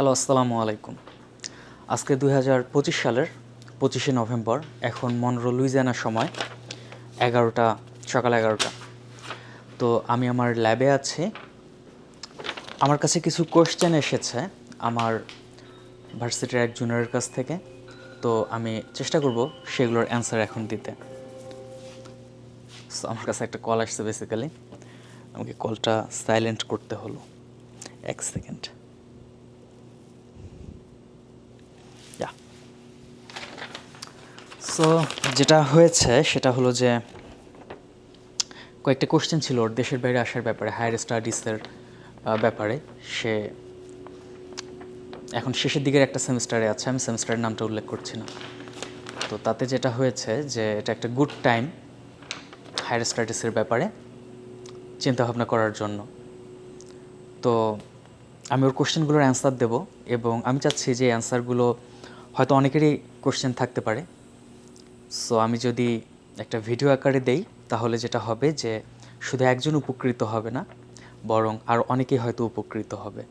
Hello, আসসালামু আলাইকুম। আজকে দুই হাজার পঁচিশ সালের পঁচিশে নভেম্বর, এখন মনরো লুইজিয়ানার সময় এগারোটা, সকাল এগারোটা। তো আমি আমার ল্যাবে আছি। আমার কাছে কিছু কোয়েশ্চেন এসেছে আমার ভার্সিটির এক জুনিয়রের কাছ থেকে। তো আমি চেষ্টা করব সেগুলোর অ্যান্সার এখন দিতে। আমার কাছে একটা কল আসছে বেসিক্যালি আমাকে কলটা সাইলেন্ট করতে হলো। এক সেকেন্ড সো যেটা হয়েছে, সেটা হলো যে কয়েকটা কোশ্চেন ছিল ওর দেশের বাইরে আসার ব্যাপারে হায়ার স্টাডিজের ব্যাপারে। সে এখন শেষের দিকের একটা সেমিস্টারে আছে, আমি সেমিস্টারের নামটা উল্লেখ করছি না। তো তাতে যেটা হয়েছে যে এটা একটা গুড টাইম হায়ার স্টাডিজের ব্যাপারে, চিন্তাভাবনা করার জন্য। তো আমি ওর কোশ্চেনগুলোর অ্যান্সার দেব এবং আমি চাচ্ছি যে অ্যান্সারগুলো হয়তো অনেকেরই কোশ্চেন থাকতে পারে। সো আমি যদি একটা ভিডিও আকারে দেই, তাহলে যেটা হবে যে শুধু একজন উপকৃত হবে না, বরং আর অনেকেই হয়তো উপকৃত হবে।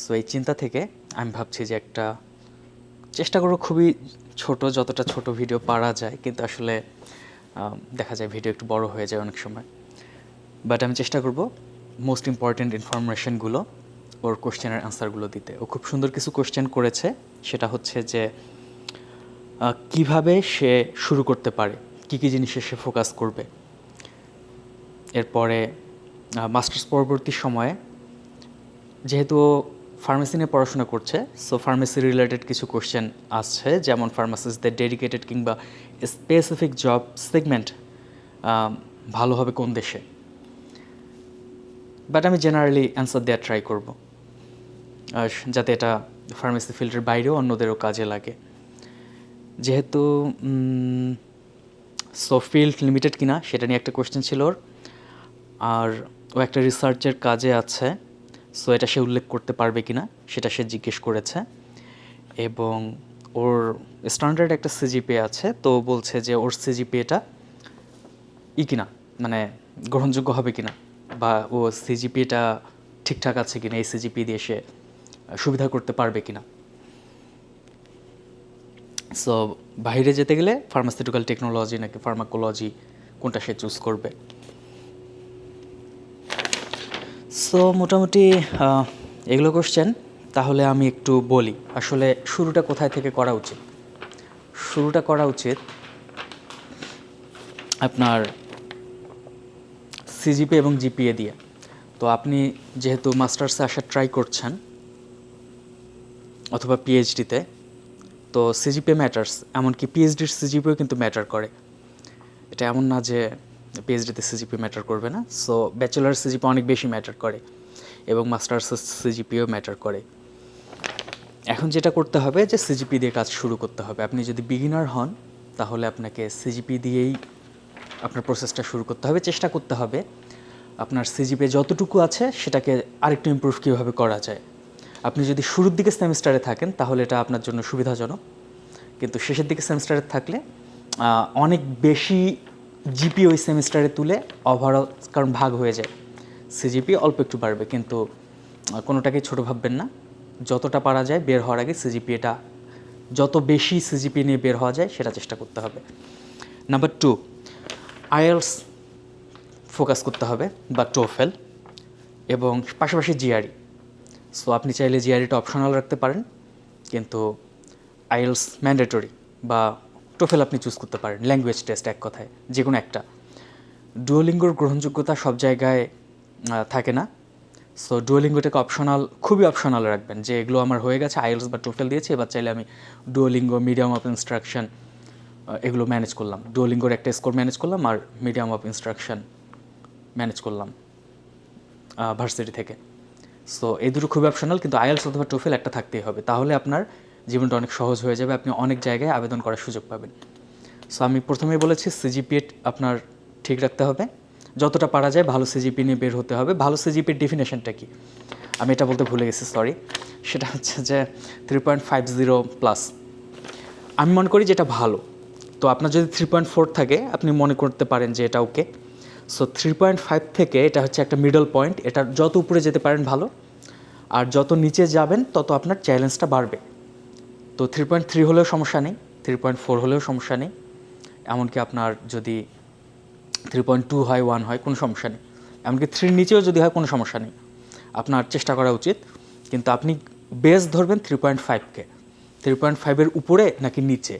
সো এই চিন্তা থেকে আমি ভাবছি যে একটা চেষ্টা করব খুবই ছোট, যতটা ছোট ভিডিও পারা যায়, কিন্তু আসলে দেখা যায় ভিডিও একটু বড় হয়ে যায় অনেক সময়। বাট আমি চেষ্টা করব মোস্ট ইম্পর্ট্যান্ট ইনফরমেশনগুলো ওর কোশ্চেনের অ্যান্সারগুলো দিতে। ও খুব সুন্দর কিছু কোশ্চেন করেছে, সেটা হচ্ছে যে কীভাবে সে শুরু করতে পারে? কী কী জিনিসে সে ফোকাস করবে? এরপরে মাস্টার্স পরবর্তী সময়ে, যেহেতু ফার্মেসি নিয়ে পড়াশোনা করছে সো ফার্মেসি রিলেটেড কিছু কোশ্চেন আসছে, যেমন ফার্মাসিস্টদের ডেডিকেটেড কিংবা স্পেসিফিক জব সেগমেন্ট ভালো হবে কোন দেশে? বাট আমি জেনারেলি অ্যান্সার দেওয়ার ট্রাই করব। যাতে এটা ফার্মেসি ফিল্ডের বাইরেও অন্যদেরও কাজে লাগে। যেহেতু সো ফিল্ড লিমিটেড কিনা, সেটা নিয়ে একটা কোশ্চেন ছিল ওর। আর ও একটা রিসার্চের কাজে আছে সো এটা সে উল্লেখ করতে পারবে কিনা, সেটা সে জিজ্ঞেস করেছে। এবং ওর স্ট্যান্ডার্ড একটা সিজিপি আছে, তো বলছে যে ওর সিজিপিএটা ই কিনা মানে গ্রহণযোগ্য হবে কিনা, বা ও সিজিপিএটা ঠিকঠাক আছে কিনা, এই সিজিপি দিয়ে সে সুবিধা করতে পারবে কিনা। সো বাইরে যেতে গেলে ফার্মাসিউটিক্যাল টেকনোলজি নাকি ফার্মাকোলজি কোনটা সে চুজ করবে? সো মোটামুটি এগুলো কোশ্চেন তাহলে আমি একটু বলি। আসলে শুরুটা কোথায় থেকে করা উচিত? শুরুটা করা উচিত আপনার সিজিপি এবং জিপিএ দিয়ে। তো আপনি যেহেতু মাস্টার্সে আসার ট্রাই করছেন, অথবা পিএইচডিতে তো সিজিপিএ ম্যাটার্স এমনকি পিএইচডির সিজিপিও কিন্তু ম্যাটার করে। এটা এমন না যে পিএইচডিতে সিজিপি ম্যাটার করবে না সো ব্যাচেলার সিজিপি অনেক বেশি ম্যাটার করে এবং মাস্টার্স সিজিপিও ম্যাটার করে। এখন যেটা করতে হবে যে সিজিপি দিয়ে কাজ শুরু করতে হবে। আপনি যদি বিগিনার হন, তাহলে আপনাকে সিজিপি দিয়েই আপনার প্রসেসটা শুরু করতে হবে। চেষ্টা করতে হবে আপনার সিজিপি যতটুকু আছে সেটাকে আরেকটু ইমপ্রুভ কীভাবে করা যায়। আপনি যদি শুরুর দিকে সেমিস্টারে থাকেন, তাহলে এটা আপনার জন্য সুবিধাজনক। কিন্তু শেষের দিকে সেমিস্টারে থাকলে অনেক বেশি জিপি ওই সেমিস্টারে তুলে ওভারঅল কারণ ভাগ হয়ে যায়। সিজিপি অল্প একটু বাড়বে, কিন্তু কোনোটাকেই ছোটো ভাববেন না। যতটা পারা যায় বের হওয়ার আগে সিজিপি এটা, যত বেশি সিজিপি নিয়ে বের হওয়া যায়, সেটা চেষ্টা করতে হবে। নাম্বার টু আইএলস ফোকাস করতে হবে বা টোফেল এবং পাশাপাশি জিআরই সো আপনি চাইলে জিআরইটা অপশনাল রাখতে পারেন, কিন্তু আইএলস ম্যান্ডেটরি বা টোফেল আপনি চুজ করতে পারেন ল্যাঙ্গুয়েজ টেস্ট এক কথায় যে কোনো একটা। ডুয়োলিঙ্গোর গ্রহণযোগ্যতা সব জায়গায় থাকে না। সো ডুয়োলিঙ্গোটাকে অপশনাল খুবই অপশনাল রাখবেন, যে এগুলো আমার হয়ে গেছে আইএলস বা টোফেল দিয়েছি, এবার চাইলে আমি ডুয়োলিঙ্গো মিডিয়াম অফ ইনস্ট্রাকশন এগুলো ম্যানেজ করলাম। ডুয়োলিঙ্গোর একটা স্কোর ম্যানেজ করলাম, আর মিডিয়াম অফ ইনস্ট্রাকশন ম্যানেজ করলাম ভার্সিটি থেকে। সো এই দুটো খুবই অপশনাল কিন্তু আইএলস অথবা টোফেল একটা থাকতেই হবে। তাহলে আপনার জীবনটা অনেক সহজ হয়ে যাবে, আপনি অনেক জায়গায় আবেদন করার সুযোগ পাবেন। সো আমি প্রথমেই বলেছি সিজিপিএ আপনার ঠিক রাখতে হবে। যতটা পারা যায় ভালো সিজিপি নিয়ে বের হতে হবে। ভালো সিজিপির ডেফিনেশনটা কি? আমি এটা বলতে ভুলে গেছি সরি সেটা হচ্ছে যে three point five zero plus আমি মনে করি যেটা ভালো। তো আপনার যদি থ্রি পয়েন্ট ফোর থাকে, আপনি মনে করতে পারেন যে এটা okay so three point five থেকে এটা হচ্ছে একটা মিডল পয়েন্ট এটা যত উপরে যেতে পারেন ভালো, আর যত নিচে যাবেন, তত আপনার চ্যালেঞ্জটা বাড়বে। তো থ্রি পয়েন্ট থ্রি হলেও সমস্যা নেই থ্রি পয়েন্ট ফোর হলেও সমস্যা নেই, এমনকি আপনার যদি থ্রি পয়েন্ট টু হয় ওয়ান হয়, কোনো সমস্যা নেই। এমনকি থ্রির নিচেও যদি হয়, কোনো সমস্যা নেই। আপনার চেষ্টা করা উচিত, কিন্তু আপনি বেস ধরবেন থ্রি পয়েন্ট ফাইভকে থ্রি পয়েন্ট ফাইভের উপরে নাকি নিচে?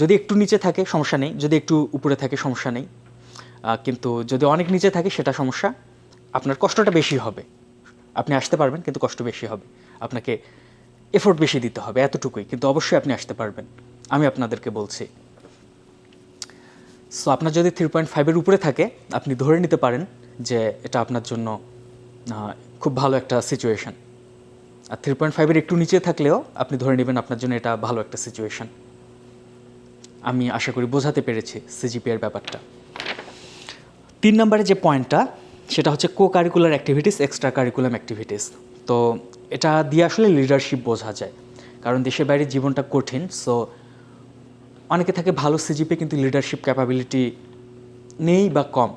যদি একটু নিচে থাকে, সমস্যা নেই। যদি একটু উপরে থাকে, সমস্যা নেই। কিন্তু যদি অনেক নিচে থাকে সেটা সমস্যা। আপনার কষ্টটা বেশি হবে। আপনি আসতে পারবেন, কিন্তু কষ্ট বেশি হবে। আপনাকে এফোর্ট বেশি দিতে হবে, এতটুকুই। কিন্তু অবশ্যই আপনি আসতে পারবেন। আমি আপনাদেরকে বলছি। সো আপনার যদি থ্রি পয়েন্ট ফাইভের উপরে থাকে, আপনি ধরে নিতে পারেন যে এটা আপনার জন্য খুব ভালো একটা সিচুয়েশন আর থ্রি পয়েন্ট ফাইভের একটু নিচে থাকলেও আপনি ধরে নেবেন আপনার জন্য এটা ভালো একটা সিচুয়েশন আমি আশা করি বোঝাতে পেরেছি সিজিপিএর ব্যাপারটা। তিন নম্বরে যে পয়েন্টটা, সেটা হচ্ছে co curricular activities extra curriculum activities তো এটা দিয়ে আসলে লিডারশিপ বোঝা যায়। কারণ দেশের বাইরে জীবনটা কঠিন সো অনেকে থাকে ভালো সিজিপি কিন্তু লিডারশিপ ক্যাপাবিলিটি নেই বা কম।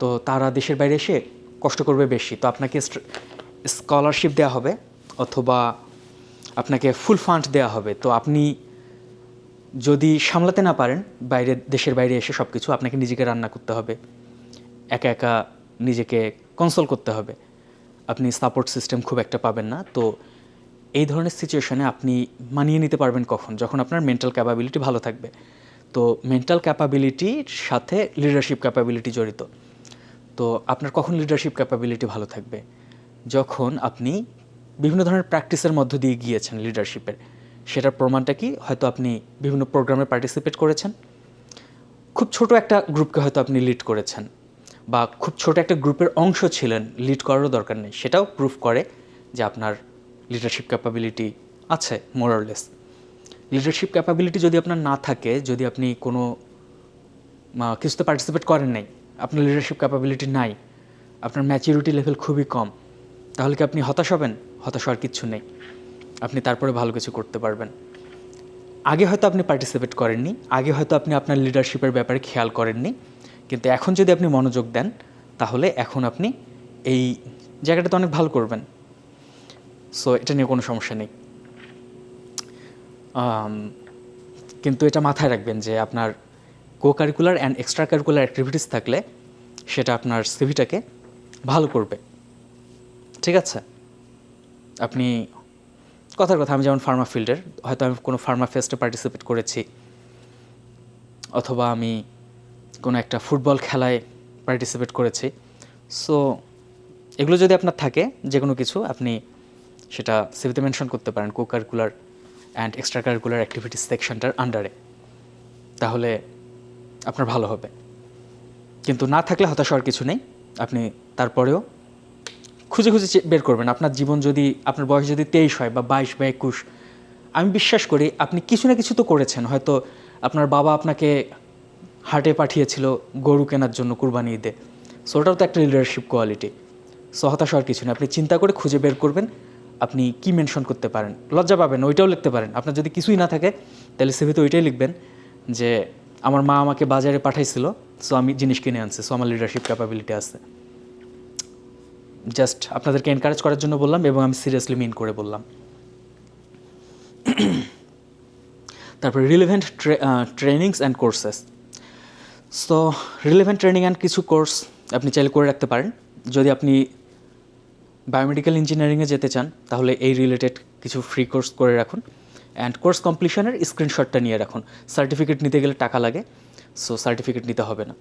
তো তারা দেশের বাইরে এসে কষ্ট করবে বেশি। তো আপনাকে স্কলারশিপ দেওয়া হবে, অথবা আপনাকে ফুল ফান্ড দেওয়া হবে। তো আপনি যদি সামলাতে না পারেন, বাইরে, দেশের বাইরে এসে সব কিছু আপনাকে নিজেকে রান্না করতে হবে। একা একা নিজেকে কনসোল করতে হবে। আপনি সাপোর্ট সিস্টেম খুব একটা পাবেন না। তো এই ধরনের সিচুয়েশনে আপনি মানিয়ে নিতে পারবেন কখন? যখন আপনার মেন্টাল ক্যাপাবিলিটি ভালো থাকবে। তো মেন্টাল ক্যাপাবিলিটির সাথে লিডারশিপ ক্যাপাবিলিটি জড়িত। তো আপনার কখন লিডারশিপ ক্যাপাবিলিটি ভালো থাকবে? যখন আপনি বিভিন্ন ধরনের প্র্যাকটিসের মধ্য দিয়ে গিয়েছেন লিডারশিপের সেটার প্রমাণটা কি? হয়তো আপনি বিভিন্ন প্রোগ্রামে পার্টিসিপেট করেছেন। খুব ছোট একটা গ্রুপকে হয়তো আপনি লিড করেছেন বা খুব ছোট একটা গ্রুপের অংশ ছিলেন লিড করারও দরকার নেই। সেটাও প্রুফ করে যে আপনার লিডারশিপ ক্যাপাবিলিটি আছে মোরারলেস লিডারশিপ ক্যাপাবিলিটি যদি আপনার না থাকে, যদি আপনি কোনো কিছুতে পার্টিসিপেট করেন নাই, আপনার লিডারশিপ ক্যাপাবিলিটি নাই, আপনার ম্যাচিউরিটি লেভেল খুবই কম, তাহলে কি আপনি হতাশ হবেন? হতাশ হওয়ার কিচ্ছু নেই। আপনি তারপরে ভালো কিছু করতে পারবেন। আগে হয়তো আপনি পার্টিসিপেট করেননি, আগে হয়তো আপনি আপনার লিডারশিপের ব্যাপারে খেয়াল করেননি, কিন্তু এখন যদি আপনি মনোযোগ দেন, তাহলে এখন আপনি এই জায়গাটাতে অনেক ভালো করবেন। সো এটা নিয়ে কোনো সমস্যা নেই। কিন্তু এটা মাথায় রাখবেন যে আপনার co curricular and extra curricular activities থাকলে সেটা আপনার সিভিটাকে ভালো করবে। ঠিক আছে? আপনি কথার কথা, আমি যেমন ফার্মা ফিল্ডের হয়তো আমি কোনো ফার্মা ফেস্টে পার্টিসিপেট করেছি, অথবা আমি কোনো একটা ফুটবল খেলায় পার্টিসিপেট করেছি। সো এগুলো যদি আপনার থাকে যে কোনো কিছু, আপনি সেটা সিভিতে মেনশন করতে পারেন co curricular and extra curricular activities সেকশনটার আন্ডারে তাহলে আপনার ভালো হবে। কিন্তু না থাকলে হতাশ হওয়ার কিছু নেই। আপনি তারপরেও খুঁজে খুঁজে বের করবেন। আপনার জীবন যদি, আপনার বয়স যদি তেইশ হয় বা বাইশ বা একুশ, আমি বিশ্বাস করি আপনি কিছু না কিছু তো করেছেন। হয়তো আপনার বাবা আপনাকে হাটে পাঠিয়েছিল গরু কেনার জন্য কুরবানি ঈদে। সো ওটাও তো একটা লিডারশিপ কোয়ালিটি সো হতাশ হওয়ার কিছু নেই। আপনি চিন্তা করে খুঁজে বের করবেন, আপনি কি মেনশন করতে পারেন। লজ্জা পাবেন ওইটাও লিখতে পারেন। আপনার যদি কিছুই না থাকে, তাহলে সিভিতে ওইটাই লিখবেন যে, আমার মা আমাকে বাজারে পাঠাইছিল সো আমি জিনিস কিনে আনছি সো আমার লিডারশিপ ক্যাপাবিলিটি আছে। জাস্ট আপনাদেরকে এনকারেজ করার জন্য বললাম এবং আমি সিরিয়াসলি মিন করে বললাম। তারপরে relevant trainings and courses so relevant training and কিছু কোর্স আপনি চাইলে করে রাখতে পারেন। যদি আপনি বায়োমেডিক্যাল ইঞ্জিনিয়ারিংয়ে যেতে চান, তাহলে এই রিলেটেড কিছু ফ্রি কোর্স করে রাখুন। অ্যান্ড কোর্স কমপ্লিশনের স্ক্রিনশটটা নিয়ে রাখুন। সার্টিফিকেট নিতে গেলে টাকা লাগে সো সার্টিফিকেট নিতে হবে না।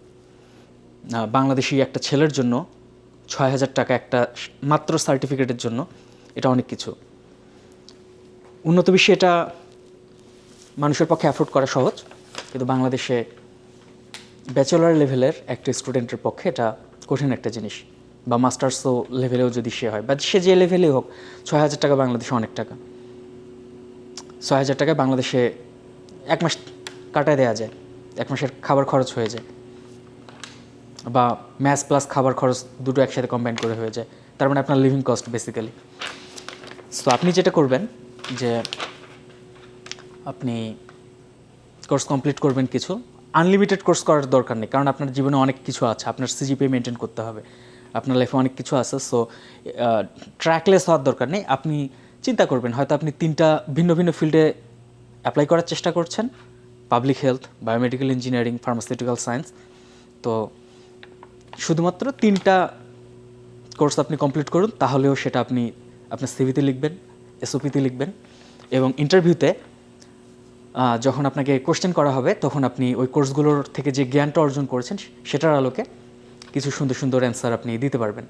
বাংলাদেশি একটা ছেলের জন্য ছয় হাজার টাকা একটা মাত্র সার্টিফিকেটের জন্য। এটা অনেক কিছু। উন্নত বিশ্বে এটা মানুষের পক্ষে অ্যাফোর্ড করা সহজ, কিন্তু বাংলাদেশে ব্যাচেলর লেভেলের একটা স্টুডেন্টের পক্ষে এটা কঠিন একটা জিনিস। বা মাস্টার্সও লেভেলেও যদি সে হয় বা সে যে লেভেলেই হোক, ছয় হাজার টাকা বাংলাদেশে অনেক টাকা। ছয় হাজার টাকায় বাংলাদেশে এক মাস কাটায় দেওয়া যায়, এক মাসের খাবার খরচ হয়ে যায়। বা ম্যাথ প্লাস খাবার খরচ দুটো একসাথে কম্বাইন করে হয়ে যায়। তার মানে আপনার লিভিং কস্ট বেসিক্যালি সো আপনি যেটা করবেন যে আপনি কোর্স কমপ্লিট করবেন কিছু। আনলিমিটেড কোর্স করার দরকার নেই, কারণ আপনার জীবনে অনেক কিছু আছে। আপনার সিজিপি মেনটেন করতে হবে। আপনার লাইফে অনেক কিছু আছে সো ট্র্যাকলেস হওয়ার দরকার নেই। আপনি চিন্তা করবেন, হয়তো আপনি তিনটা ভিন্ন ভিন্ন ফিল্ডে অ্যাপ্লাই করার চেষ্টা করছেন। Public health biomedical engineering pharmaceutical science তো শুধুমাত্র তিনটা কোর্স আপনি কমপ্লিট করুন, তাহলেও সেটা আপনি আপনার সিভিতে লিখবেন এসওপিতে লিখবেন এবং ইন্টারভিউতে যখন আপনাকে কোশ্চেন করা হবে, তখন আপনি ওই কোর্সগুলোর থেকে যে জ্ঞানটা অর্জন করেছেন, সেটার আলোকে কিছু সুন্দর সুন্দর অ্যান্সার আপনি দিতে পারবেন।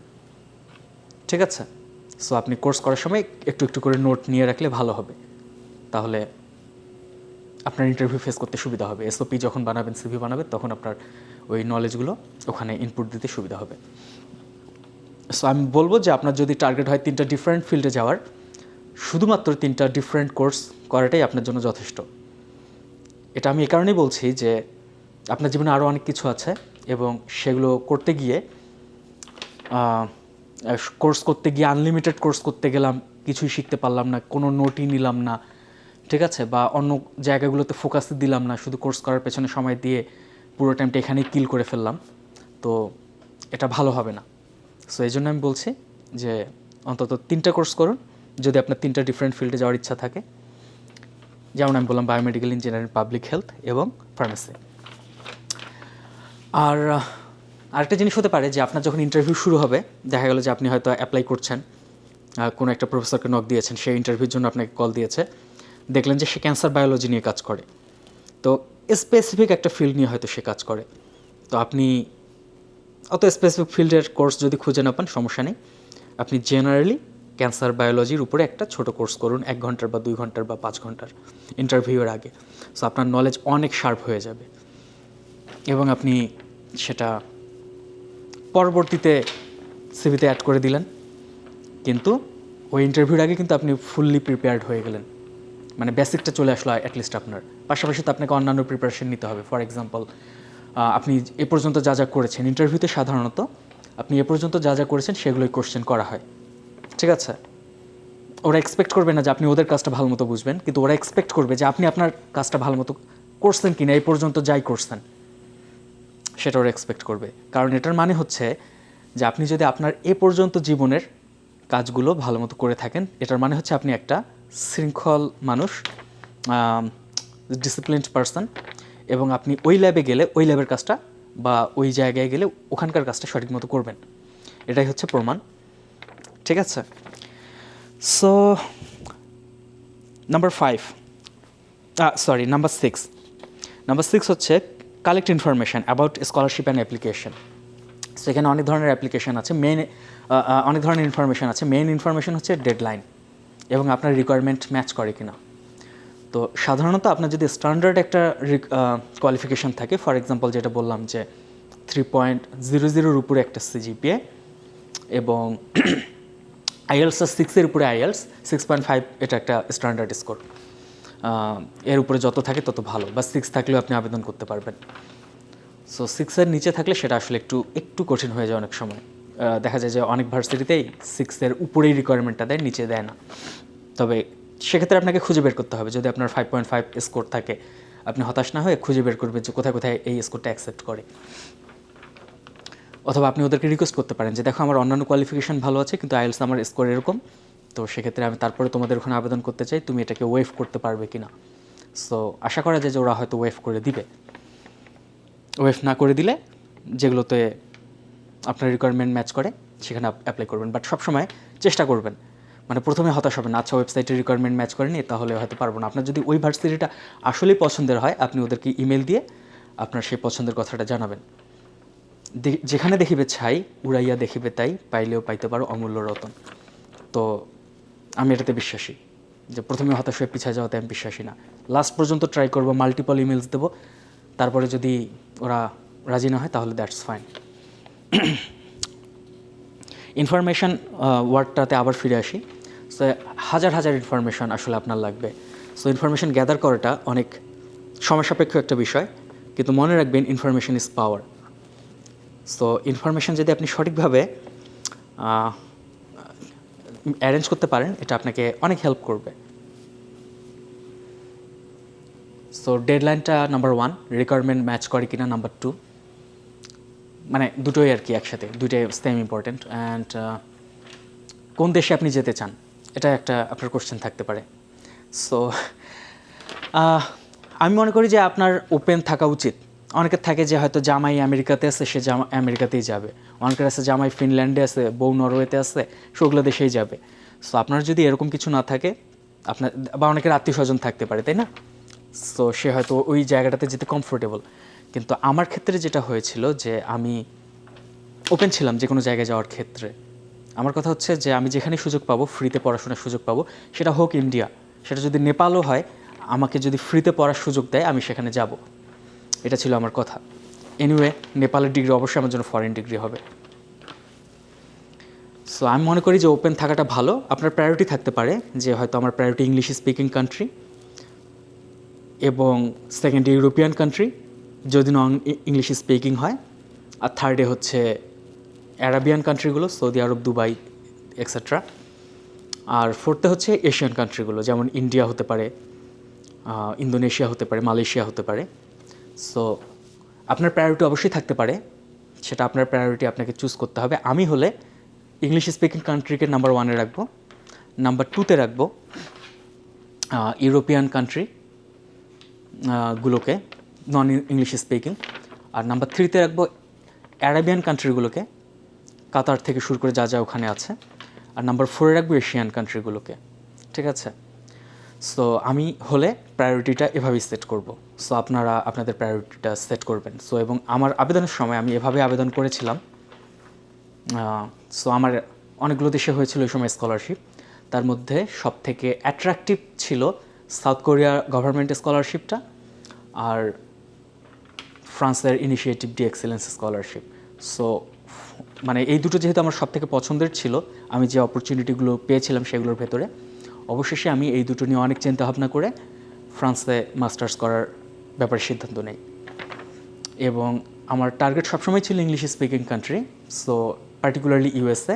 ঠিক আছে? সো আপনি কোর্স করার সময় একটু একটু করে নোট নিয়ে রাখলে ভালো হবে। তাহলে আপনার ইন্টারভিউ ফেস করতে সুবিধা হবে। এসওপি যখন বানাবেন সিভি বানাবেন তখন আপনার ওই নলেজগুলো ওখানে ইনপুট দিতে সুবিধা হবে। সো আমি বলব যে আপনার যদি টার্গেট হয় তিনটা ডিফারেন্ট ফিল্ডে যাওয়ার, শুধুমাত্র তিনটা ডিফারেন্ট কোর্স করাটাই আপনার জন্য যথেষ্ট। এটা আমি এ কারণেই বলছি যে আপনার জীবনে আরও অনেক কিছু আছে এবং সেগুলো করতে গিয়ে কোর্স করতে গিয়ে আনলিমিটেড কোর্স করতে গেলাম, কিছুই শিখতে পারলাম না, কোনো নোটই নিলাম না, ঠিক আছে? বা অন্য জায়গাগুলোতে ফোকাস দিলাম না, শুধু কোর্স করার পেছনে সময় দিয়ে পুরো টাইমটা এখানেই কিল করে ফেললাম। তো এটা ভালো হবে না। সো এই জন্য আমি বলছি যে অন্তত তিনটা কোর্স করুন। যদি আপনার তিনটা ডিফারেন্ট ফিল্ডে যাওয়ার ইচ্ছা থাকে। যেমন আমি বললাম বায়োমেডিক্যাল ইঞ্জিনিয়ারিং পাবলিক হেলথ এবং ফার্মেসি আর আরেকটা জিনিস হতে পারে যে আপনার যখন ইন্টারভিউ শুরু হবে, দেখা গেল যে আপনি হয়তো অ্যাপ্লাই করছেন কোনো একটা প্রফেসরকে নক দিয়েছেন সেই ইন্টারভিউর জন্য আপনাকে কল দিয়েছে। দেখলেন যে সে ক্যান্সার বায়োলজি নিয়ে কাজ করে। তো স্পেসিফিক একটা ফিল্ড নিয়ে হয়তো সে কাজ করে। তো আপনি অত স্পেসিফিক ফিল্ডের কোর্স যদি খুঁজে না পান, সমস্যা নেই। আপনি জেনারেলি ক্যান্সার বায়োলজির উপরে একটা ছোট কোর্স করুন, এক ঘণ্টার বা দুই ঘণ্টার বা পাঁচ ঘণ্টার ইন্টারভিউয়ের আগে। সো আপনার নলেজ অনেক শার্প হয়ে যাবে। এবং আপনি সেটা পরবর্তীতে সিভিতে অ্যাড করে দিলেন। কিন্তু ওই ইন্টারভিউর আগে কিন্তু আপনি ফুললি প্রিপেয়ার্ড হয়ে গেলেন। মানে বেসিকটা চলে আসলো অ্যাটলিস্ট আপনার। পাশাপাশি তো আপনাকে অন্যান্য প্রিপারেশন নিতে হবে। ফর এক্সাম্পল আপনি এ পর্যন্ত যা যা করেছেন ইন্টারভিউতে সাধারণত আপনি এ পর্যন্ত যা যা করেছেন সেগুলোই কোশ্চেন করা হয়। ঠিক আছে? ওরা এক্সপেক্ট করবে না যে আপনি ওদের কাজটা ভালো মতো বুঝবেন, কিন্তু ওরা এক্সপেক্ট করবে যে আপনি আপনার কাজটা ভালো মতো করছেন কিনা, এই পর্যন্ত যাই করছেন, সেটা ওরা এক্সপেক্ট করবে। কারণ এটার মানে হচ্ছে যে আপনি যদি আপনার এ পর্যন্ত জীবনের কাজগুলো ভালো মতো করে থাকেন, এটার মানে হচ্ছে আপনি একটা শৃঙ্খল মানুষ ডিসিপ্লিনড পারসন এবং আপনি ওই ল্যাবে গেলে ওই ল্যাবের কাজটা বা ওই জায়গায় গেলে ওখানকার কাজটা সঠিক মতো করবেন। এটাই হচ্ছে প্রমাণ। ঠিক আছে? So number five sorry number six number six হচ্ছে collect information about scholarship and application সেখানে অনেক ধরনের অ্যাপ্লিকেশন আছে। মেন অনেক ধরনের ইনফরমেশান আছে। মেইন ইনফরমেশন হচ্ছে ডেডলাইন এবং আপনার রিকোয়ারমেন্ট ম্যাচ করে কিনা। তো সাধারণত আপনার যদি স্ট্যান্ডার্ড একটা কোয়ালিফিকেশান থাকে ফর এক্সাম্পল যেটা বললাম যে থ্রি পয়েন্ট জিরো জিরোর উপরে একটা সিজিপিএ এবং আইএলস আর সিক্সের উপরে আইএলস সিক্স পয়েন্ট ফাইভ এটা একটা স্ট্যান্ডার্ড স্কোর এর উপরে যত থাকে তত ভালো, বা সিক্স থাকলেও আপনি আবেদন করতে পারবেন। সো সিক্সের নিচে থাকলে সেটা আসলে একটু একটু কঠিন হয়ে যায় অনেক সময়। দেখা যায় যে অনেক ভার্সিটিতেই সিক্সের উপরেই রিকোয়ারমেন্টটা দেয়, নিচে দেয় না। তবে সেক্ষেত্রে আপনাকে খুঁজে বের করতে হবে যদি আপনার ফাইভ পয়েন্ট ফাইভ স্কোর থাকে। আপনি হতাশ না হয়ে খুঁজে বের করবেন যে কোথায় কোথায় এই স্কোরটা অ্যাকসেপ্ট করে। অথবা আপনি ওদেরকে রিকোয়েস্ট করতে পারেন যে, দেখো, আমার অন্যান্য কোয়ালিফিকেশন ভালো আছে, কিন্তু আইএলস আমার স্কোর এরকম। তো সেক্ষেত্রে আমি তারপরে তোমাদের ওখানে আবেদন করতে চাই, তুমি এটাকে ওয়েভ করতে পারবে কি না সো আশা করা যায় যে ওরা হয়তো ওয়েভ করে দিবে। ওয়েভ না করে দিলে যেগুলোতে আপনার রিকোয়ারমেন্ট ম্যাচ করে, সেখানে অ্যাপ্লাই করবেন। বাট সবসময় চেষ্টা করবেন মানে প্রথমে হতাশ হবেন আচ্ছা ওয়েবসাইটে রিকোয়ারমেন্ট ম্যাচ করেনি, তাহলে হয়তো পারব না। আপনার যদি ওই ভার্সিটিটা আসলেই পছন্দের হয়, আপনি ওদেরকে ইমেল দিয়ে আপনার সেই পছন্দের কথাটা জানাবেন। যেখানে দেখিবে ছাই, উড়াইয়া দেখিবে তাই, পাইলেও পাইতে পারো অমূল্য রতন। তো আমি এটাতে বিশ্বাসী, যে প্রথমে হতাশ হয়ে পিছিয়ে যাওয়াতে আমি বিশ্বাসী না। লাস্ট পর্যন্ত ট্রাই করব মাল্টিপল ইমেলস দেবো, তারপরে যদি ওরা রাজি না হয়, তাহলে দ্যাটস ফাইন ইনফরমেশান ওয়ার্ডটাতে আবার ফিরে আসি। সো হাজার হাজার ইনফরমেশন আসলে আপনার লাগবে। সো ইনফরমেশন গ্যাদার করাটা অনেক সময় সাপেক্ষ একটা বিষয়, কিন্তু মনে রাখবেন information is power so information যদি আপনি সঠিকভাবে অ্যারেঞ্জ করতে পারেন, এটা আপনাকে অনেক হেল্প করবে। সো ডেডলাইনটা নাম্বার ওয়ান রিকোয়ারমেন্ট ম্যাচ করে কিনা নাম্বার টু মানে দুটোই আর কি একসাথে দুটোই সেম ইম্পর্টেন্ট অ্যান্ড কোন দেশে আপনি যেতে চান? এটা একটা আপনার কোশ্চেন থাকতে পারে। সো আমি মনে করি যে আপনার ওপেন থাকা উচিত। অনেকের থাকে যে হয়তো জামাই আমেরিকাতে আছে, সে জামা আমেরিকাতেই যাবে। অনেকের আছে জামাই ফিনল্যান্ডে আছে, বউ নরওয়েতে আছে সেগুলো দেশেই যাবে। সো আপনার যদি এরকম কিছু না থাকে, আপনার, বা অনেকের আত্মীয় স্বজন থাকতে পারে, তাই না? সো সে হয়তো ওই জায়গাটাতে যেতে কমফোর্টেবল কিন্তু আমার ক্ষেত্রে যেটা হয়েছিল যে আমি ওপেন ছিলাম যে কোনো জায়গায় যাওয়ার ক্ষেত্রে। আমার কথা হচ্ছে যে আমি যেখানে সুযোগ পাবো ফ্রিতে পড়াশোনার সুযোগ পাবো, সেটা হোক ইন্ডিয়া সেটা যদি নেপালও হয়, আমাকে যদি ফ্রিতে পড়ার সুযোগ দেয়, আমি সেখানে যাব। এটা ছিল আমার কথা। এনিওয়ে নেপালের ডিগ্রি অবশ্যই আমার জন্য ফরেন ডিগ্রি হবে। সো আমি মনে করি যে ওপেন থাকাটা ভালো। আপনার প্রায়োরিটি থাকতে পারে যে হয়তো আমার প্রায়োরিটি ইংলিশ স্পিকিং কান্ট্রি এবং সেকেন্ড ইউরোপিয়ান কান্ট্রি যদি নন ইংলিশ স্পিকিং হয়, আর থার্ডে হচ্ছে অ্যারাবিয়ান কান্ট্রিগুলো সৌদি আরব দুবাই এক্সেট্রা আর ফোর্থে হচ্ছে এশিয়ান কান্ট্রিগুলো যেমন ইন্ডিয়া হতে পারে ইন্দোনেশিয়া হতে পারে মালয়েশিয়া হতে পারে। সো আপনার প্রায়োরিটি অবশ্যই থাকতে পারে। সেটা আপনার প্রায়োরিটি আপনাকে চুজ করতে হবে। আমি হলে ইংলিশ স্পিকিং কান্ট্রিকে নাম্বার ওয়ানে রাখব নাম্বার টুতে রাখব ইউরোপিয়ান কান্ট্রি গুলোকে নন ইংলিশ স্পিকিং আর নাম্বার থ্রিতে রাখব অ্যারাবিয়ান কান্ট্রিগুলোকে কাতার থেকে শুরু করে যা যা ওখানে আছে। আর নাম্বার ফোরে রাখব এশিয়ান কান্ট্রিগুলোকে ঠিক আছে? সো আমি হলে প্রায়োরিটিটা এভাবেই সেট করব। সো আপনারা, আপনাদের প্রায়োরিটিটা সেট করবেন। সো এবং আমার আবেদনের সময় আমি এভাবে আবেদন করেছিলাম। সো আমার অনেকগুলো দেশে হয়েছিল ওই সময় স্কলারশিপ তার মধ্যে সব থেকে অ্যাট্রাকটিভ ছিল সাউথ কোরিয়া গভর্নমেন্ট স্কলারশিপটা আর ফ্রান্সের initiative de excellence scholarship so মানে এই দুটো যেহেতু আমার সব থেকে পছন্দের ছিল, আমি যে অপরচুনিটিগুলো পেয়েছিলাম সেগুলোর ভেতরে, অবশেষে আমি এই দুটো নিয়ে অনেক চিন্তা ভাবনা করে ফ্রান্সে মাস্টার্স করার ব্যাপারে সিদ্ধান্ত নেই। এবং আমার টার্গেট সবসময় ছিল English speaking country so particularly USA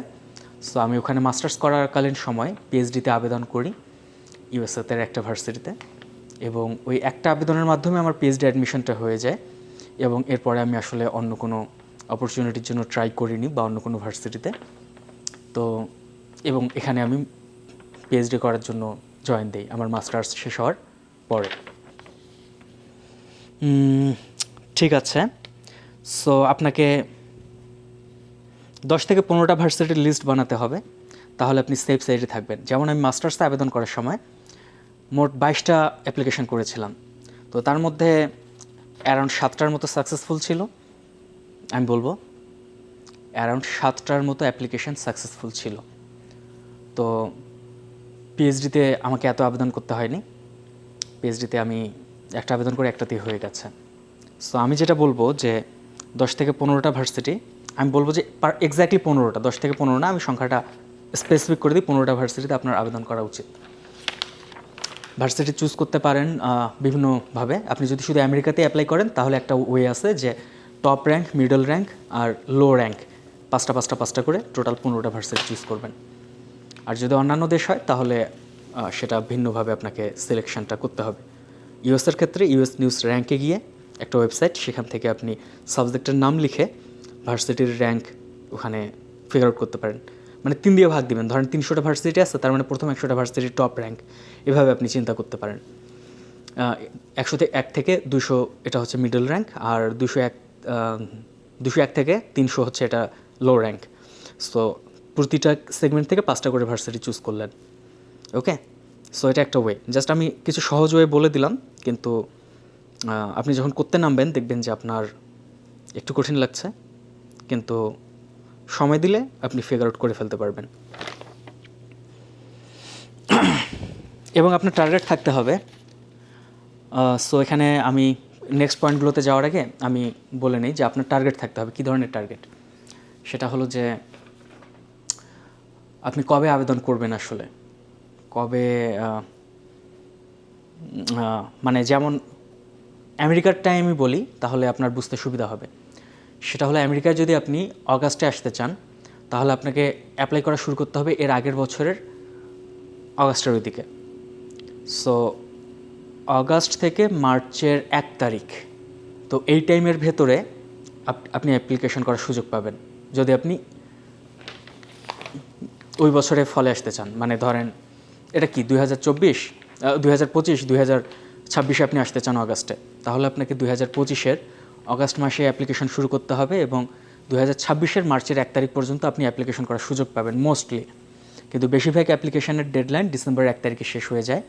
so আমি ওখানে মাস্টার্স করাকালীন সময় পিএইচডিতে আবেদন করি ইউএসএতে একটা ভার্সিটিতে। এবং ওই একটা আবেদনের মাধ্যমে আমার পিএইচডি অ্যাডমিশনটা হয়ে যায়, এবং এরপরে আমি আসলে অন্য কোনো অপরচুনিটির জন্য ট্রাই করিনি বা অন্য কোনো ভার্সিটিতে। তো, এবং এখানে আমি পিএইচডি করার জন্য জয়েন দিই। আমার মাস্টার্স শেষ হওয়ার পরে। ঠিক আছে। সো আপনাকে দশ থেকে পনেরোটা ভার্সিটির লিস্ট বানাতে হবে। তাহলে আপনি সেফ সাইডে থাকবেন। যেমন আমি মাস্টার্সে আবেদন করার সময় মোট বাইশটা অ্যাপ্লিকেশন করেছিলাম। তো তার মধ্যে অ্যারাউন্ড সাতটার মতো সাকসেসফুল ছিল। আমি বলব অ্যারাউন্ড সাতটার মতো অ্যাপ্লিকেশন সাকসেসফুল ছিল। তো পিএইচডিতে আমাকে এত আবেদন করতে হয়নি। পিএইচডিতে আমি একটা আবেদন করে একটাতেই হয়ে গেছে। সো আমি যেটা বলব যে, দশ থেকে পনেরোটা ভার্সিটি, আমি বলব যে পার এক্স্যাক্টলি পনেরোটা, দশ থেকে পনেরো না, আমি সংখ্যাটা স্পেসিফিক করে দিই, পনেরোটা ভার্সিটিতে আপনার আবেদন করা উচিত। ভার্সিটি চুজ করতে পারেন বিভিন্নভাবে। আপনি যদি শুধু আমেরিকাতে অ্যাপ্লাই করেন, তাহলে একটা ওয়ে আছে যে টপ র্যাঙ্ক মিডল র্যাঙ্ক আর লো র্যাঙ্ক পাঁচটা পাঁচটা পাঁচটা করে টোটাল পনেরোটা ভার্সিটি চুজ করবেন। আর যদি অন্যান্য দেশ হয়, তাহলে সেটা ভিন্নভাবে আপনাকে সিলেকশনটা করতে হবে। ইউএসের ক্ষেত্রে ইউএস নিউজ র্যাঙ্কে গিয়ে একটা ওয়েবসাইট সেখান থেকে আপনি সাবজেক্টের নাম লিখে ভার্সিটির র্যাঙ্ক ওখানে ফিগার আউট করতে পারেন। মানে তিন দিয়ে ভাগ দিবেন। ধরেন তিনশোটা ভার্সিটি আছে, তার মানে প্রথম একশোটা ভার্সিটির টপ র্যাঙ্ক এভাবে আপনি চিন্তা করতে পারেন। একশোতে এক থেকে দুশো, এটা হচ্ছে মিডল র্যাঙ্ক আর দুশো এক দুশো এক থেকে তিনশো হচ্ছে এটা লো র্যাঙ্ক সো প্রতিটা সেগমেন্ট থেকে পাঁচটা করে ভার্সিটি চুজ করলেন। ওকে সো এটা একটা ওয়ে জাস্ট আমি কিছু সহজ ওয়ে বলে দিলাম, কিন্তু আপনি যখন করতে নামবেন, দেখবেন যে আপনার একটু কঠিন লাগছে। কিন্তু, সময় দিলে আপনি ফিগার আউট করে ফেলতে পারবেন। এবং আপনার টার্গেট থাকতে হবে। সো এখানে আমি নেক্সট পয়েন্টগুলোতে যাওয়ার আগে আমি বলে নিই যে আপনার টার্গেট থাকতে হবে, কী ধরনের টার্গেট সেটা হলো যে আপনি কবে আবেদন করবেন আসলে? কবে মানে যেমন আমেরিকার টাইমই বলি, তাহলে আপনার বুঝতে সুবিধা হবে। সেটা হলো আমেরিকায় যদি আপনি অগাস্টে আসতে চান, তাহলে আপনাকে অ্যাপ্লাই করা শুরু করতে হবে এর আগের বছরের অগাস্টের ওই দিকে সো অগাস্ট থেকে মার্চের এক তারিখ। তো এই টাইমের ভেতরে আপ- আপনি অ্যাপ্লিকেশন করার সুযোগ পাবেন। যদি আপনি ওই বছরে ফলে আসতে চান মানে ধরেন এটা কি, দুই হাজার চব্বিশ? দুই হাজার পঁচিশ, দুই হাজার ছাব্বিশে আপনি আসতে চান অগাস্টে তাহলে আপনাকে দুই হাজার পঁচিশের অগাস্ট মাসে অ্যাপ্লিকেশন শুরু করতে হবে এবং দুই হাজার ছাব্বিশের মার্চের এক তারিখ পর্যন্ত আপনি অ্যাপ্লিকেশন করার সুযোগ পাবেন মোস্টলি কিন্তু বেশিরভাগ অ্যাপ্লিকেশনের ডেডলাইন ডিসেম্বরের এক তারিখে শেষ হয়ে যায়।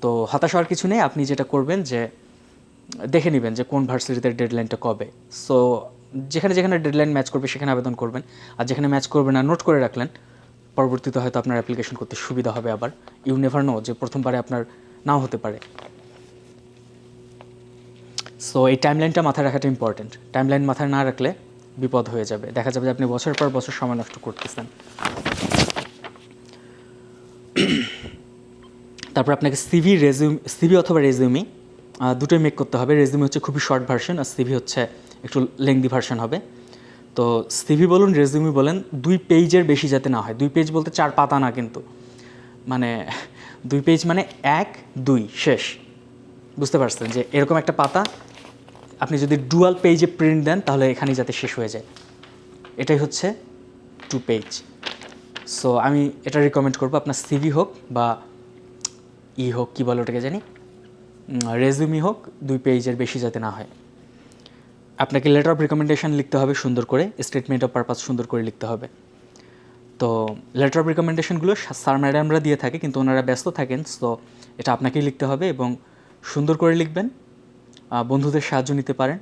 তো হতাশ হওয়ার কিছু নেই। আপনি যেটা করবেন যে, দেখে নেবেন যে কোন ভার্সিটিতে ডেডলাইনটা কবে। সো যেখানে যেখানে ডেডলাইন ম্যাচ করবে সেখানে আবেদন করবেন। আর যেখানে ম্যাচ করবে না নোট করে রাখলেন। পরবর্তীতে হয়তো আপনার অ্যাপ্লিকেশন করতে সুবিধা হবে আবার। ইউ নেভার নো যে প্রথমবারে আপনার নাও হতে পারে। সো এই টাইমলাইনটা মাথায় রাখাটা ইম্পর্টেন্ট টাইমলাইন মাথায় না রাখলে বিপদ হয়ে যাবে। দেখা যাবে যে আপনি বছর পর বছর সময় নষ্ট করতেছেন। তারপর আপনাকে সিভি রেজিউম সিভি অথবা রেজিউমি দুটোই মেক করতে হবে। রেজিউমি হচ্ছে খুবই শর্ট ভার্সন আর সিভি হচ্ছে একটু লেংদি ভার্সন হবে। তো সিভি বলুন রেজিউমি বলেন, দুই পেজের বেশি যাতে না হয়। দুই পেজ বলতে চার পাতা না কিন্তু। মানে দুই পেজ মানে এক, দুই, শেষ। বুঝতে পারছেন যে এরকম একটা পাতা আপনি যদি ডুয়াল পেজে প্রিন্ট দেন, তাহলে এখানেই যাতে শেষ হয়ে যায়। এটাই হচ্ছে টু পেজ সো আমি এটা রিকমেন্ড করব। আপনার সিভি হোক বা ই হোক, কী বলে ওটাকে জানি? রেজুমি হোক, দুই পেজের বেশি যাতে না হয়। আপনাকে লেটার অফ রিকমেন্ডেশন লিখতে হবে সুন্দর করে স্টেটমেন্ট অফ পারপাস সুন্দর করে লিখতে হবে। তো লেটার অফ রিকমেন্ডেশনগুলো স্যার ম্যাডামরা দিয়ে থাকে, কিন্তু ওনারা ব্যস্ত থাকেন সো এটা আপনাকেই লিখতে হবে এবং সুন্দর করে লিখবেন। বন্ধুদের সাহায্য নিতে পারেন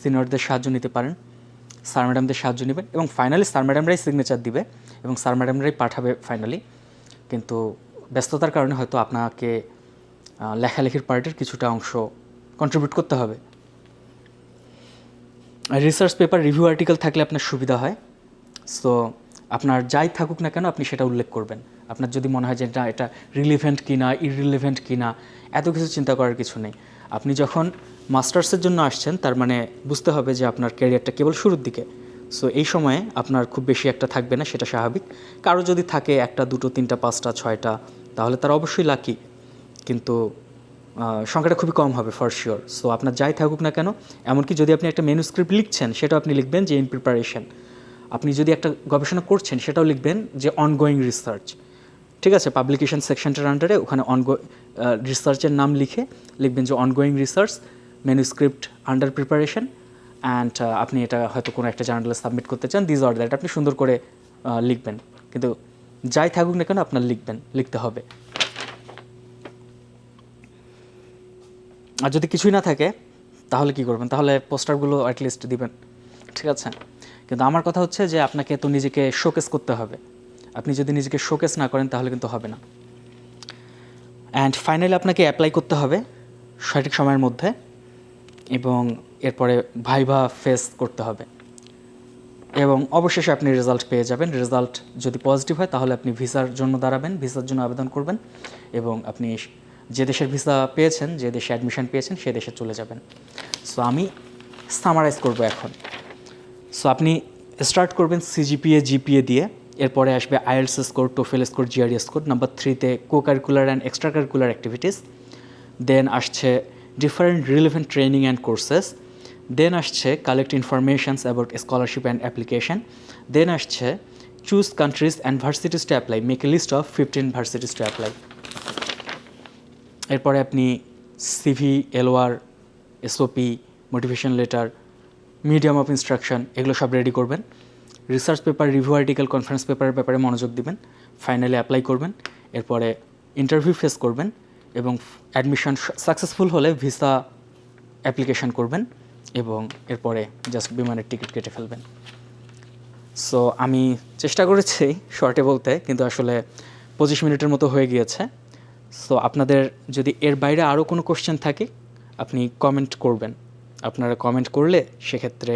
সিনিয়রদের সাহায্য নিতে পারেন স্যার ম্যাডামদের সাহায্য নেবেন এবং ফাইনালি স্যার ম্যাডামরাই সিগনেচার দিবে এবং স্যার ম্যাডামরাই পাঠাবে ফাইনালি কিন্তু ব্যস্ততার কারণে হয়তো আপনাকে লেখালেখির পার্টের কিছুটা অংশ কন্ট্রিবিউট করতে হবে। রিসার্চ পেপার রিভিউ আর্টিকেল থাকলে আপনার সুবিধা হয়। সো আপনার যাই থাকুক না কেন আপনি সেটা উল্লেখ করবেন। আপনার যদি মনে হয় যে এটা এটা রিলিভেন্ট কি কিনা ইরিলিভেন্ট কিনা, এত কিছু চিন্তা করার কিছু নেই। আপনি যখন মাস্টার্সের জন্য আসছেন, তার মানে বুঝতে হবে যে আপনার ক্যারিয়ারটা কেবল শুরুর দিকে। সো এই সময়ে আপনার খুব বেশি একটা থাকবে না, সেটা স্বাভাবিক। কারও যদি থাকে একটা, দুটো, তিনটা, পাঁচটা, ছয়টা, তাহলে তার অবশ্যই লাকি কিন্তু সংখ্যাটা খুবই কম হবে ফর শিওর সো আপনার যাই থাকুক না কেন, এমনকি যদি আপনি একটা মেনুস্ক্রিপ্ট লিখছেন, সেটাও আপনি লিখবেন যে ইন প্রিপারেশন আপনি যদি একটা গবেষণা করছেন, সেটাও লিখবেন যে অনগোয়িং রিসার্চ ঠিক আছে পাবলিকেশন সেকশনটার আন্ডারে ওখানে অনগো রিসার্চের নাম লিখে লিখবেন যে ongoing research manuscript under preparation and আপনি এটা হয়তো কোনো একটা জার্নালে সাবমিট করতে চান দিজ অর দ্যাট আপনি সুন্দর করে লিখবেন। কিন্তু যাই থাকুক না কেন, আপনার লিখবেন, লিখতে হবে। আর যদি কিছুই না থাকে, তাহলে কি করবেন? তাহলে পোস্টারগুলো অ্যাটলিস্ট দিবেন। ঠিক আছে? কিন্তু আমার কথা হচ্ছে যে, আপনাকে তো নিজেকে শোকেস করতে হবে। আপনি যদি নিজেকে শোকেস না করেন, তাহলে কিন্তু হবে না। অ্যান্ড ফাইনালি আপনাকে অ্যাপ্লাই করতে হবে সঠিক সময়ের মধ্যে এবং এরপরে ভাইভা ফেস করতে হবে। এবং অবশেষে আপনি রেজাল্ট পেয়ে যাবেন। রেজাল্ট যদি পজিটিভ হয়, তাহলে আপনি ভিসার জন্য দাঁড়াবেন, ভিসার জন্য আবেদন করবেন এবং আপনি যে দেশের ভিসা পেয়েছেন, যে দেশে অ্যাডমিশন পেয়েছেন, সে দেশে চলে যাবেন। সো আমি সামারাইজ করব এখন। সো আপনি স্টার্ট করবেন সিজিপিএ জিপিএ দিয়ে। এরপরে আসবে IELTS score TOEFL score GRE score number থ্রিতে co curricular and extra curricular activities then আসছে different relevant training and courses then আসছে collect informations about scholarship and application then আসছে choose countries and varsities to apply make a list of fifteen varsities to apply এরপরে আপনি CV LOR SOP motivation letter medium of instruction এগুলো সব ready করবেন। Research paper review article conference পেপারের ব্যাপারে মনোযোগ দিবেন। ফাইনালি অ্যাপ্লাই করবেন। এরপরে ইন্টারভিউ ফেস করবেন এবং অ্যাডমিশন সাকসেসফুল হলে ভিসা অ্যাপ্লিকেশন করবেন। এবং এরপরে জাস্ট বিমানের টিকিট কেটে ফেলবেন। সো আমি চেষ্টা করেছি শর্টে বলতে, কিন্তু আসলে পঁচিশ মিনিটের মতো হয়ে গিয়েছে। সো আপনাদের যদি এর বাইরে আরও কোনো কোশ্চেন থাকে, আপনি কমেন্ট করবেন। আপনারা কমেন্ট করলে সেক্ষেত্রে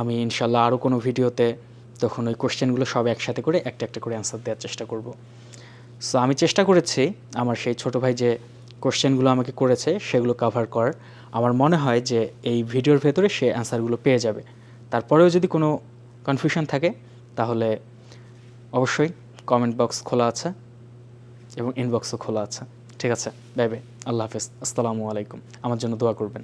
আমি ইনশাল্লাহ আরও কোনো ভিডিওতে তখন ওই কোশ্চেনগুলো সব একসাথে করে একটা একটা করে অ্যান্সার দেওয়ার চেষ্টা করব। সো আমি চেষ্টা করেছি আমার সেই ছোট ভাই যে কোশ্চেনগুলো আমাকে করেছে, সেগুলো কভার করার। আমার মনে হয় যে এই ভিডিওর ভেতরে সে অ্যান্সারগুলো পেয়ে যাবে। তারপরেও যদি কোনো কনফিউশন থাকে, তাহলে অবশ্যই কমেন্ট বক্স খোলা আছে এবং ইনবক্সও খোলা আছে। ঠিক আছে বাই বাই আল্লাহ হাফেজ, আসসালামু আলাইকুম। আমার জন্য দোয়া করবেন।